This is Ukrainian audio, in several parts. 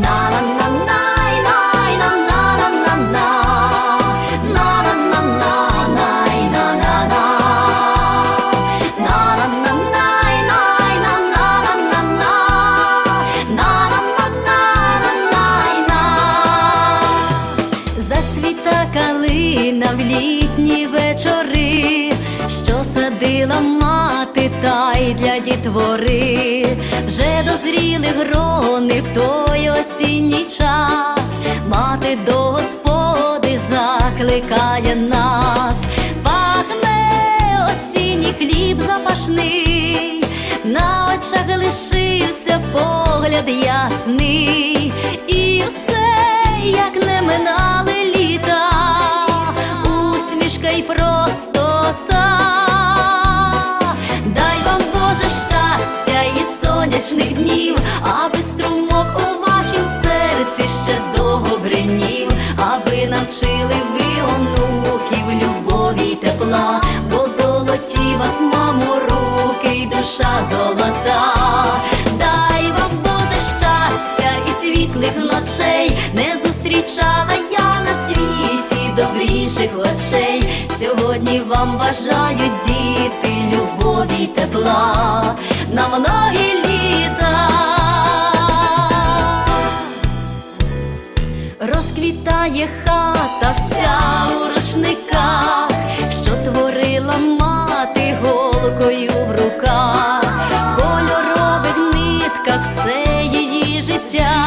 Not для дітвори, вже дозріли грони в той осінній час, мати до господи закликає нас, пахне осінній хліб запашний, на очах лишився погляд ясний, і все, як не минали днів, аби струмок у вашім серці ще довго бринів, аби навчили ви онуків любові й тепла, бо золоті вас, мамо, руки й душа золота. Дай вам Боже щастя і світлих ночей, не зустрічала я на світі добріших очей. Сьогодні вам бажають діти любові й тепла на многі літа. Розквітає хата вся у рушниках, що творила мати голкою в руках, в кольорових нитках все її життя,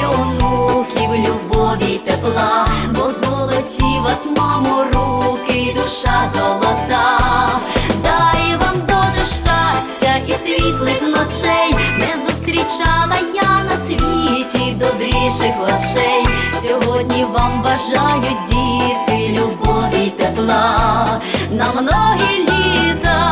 добріших очей. Сьогодні вам бажають діти любові й тепла на многі літа.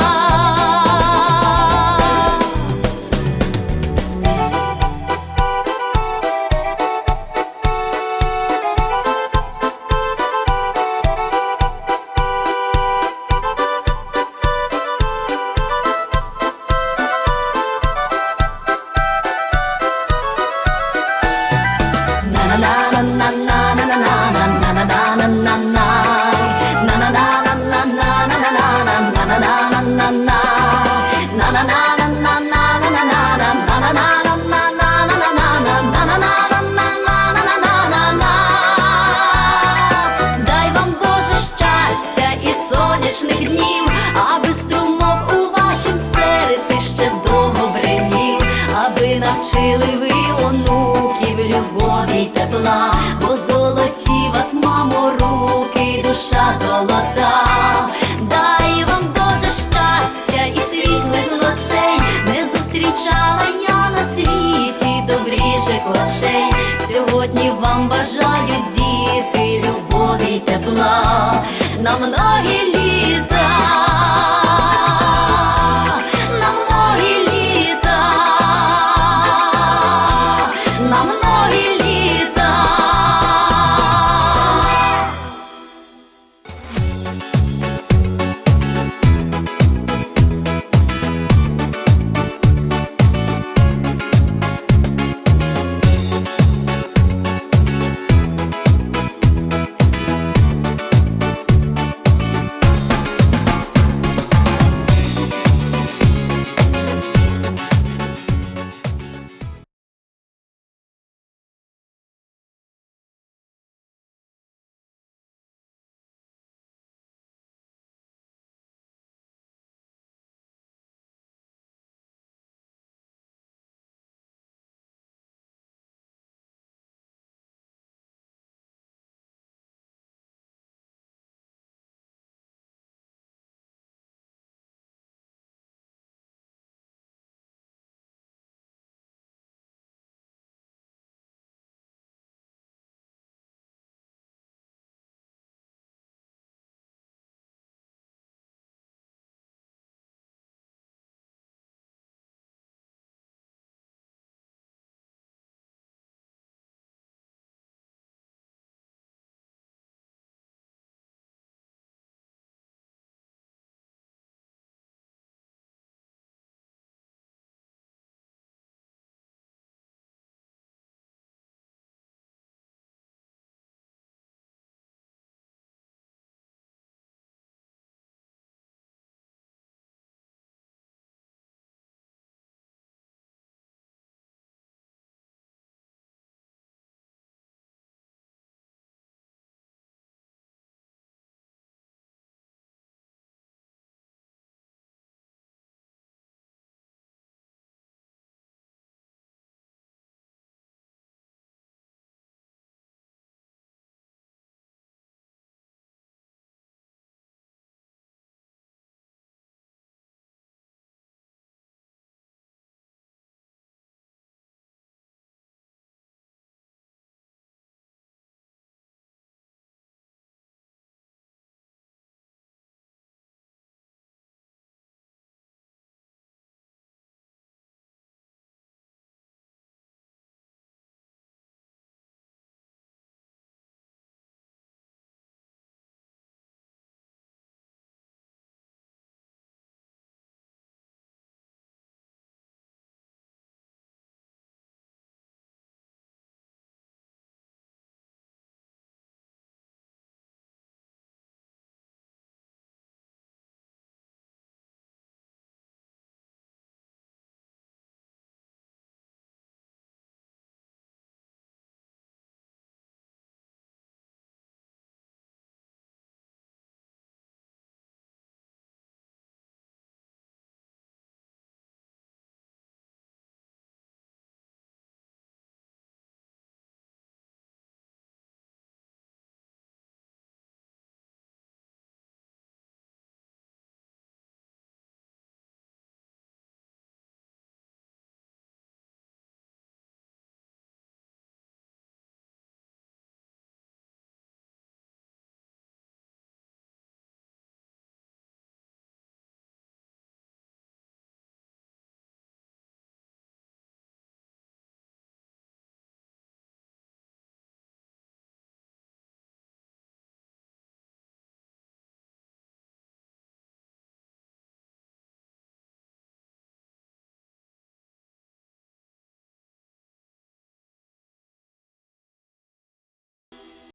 Навчили ви онуків любові й тепла, бо золоті вас, мамо, руки душа золота. Дай вам Боже щастя і світлих ночей, не зустрічала я на світі добріших очей. Сьогодні вам бажають діти любові й тепла на многі літа. നമ്മ നോയിൽ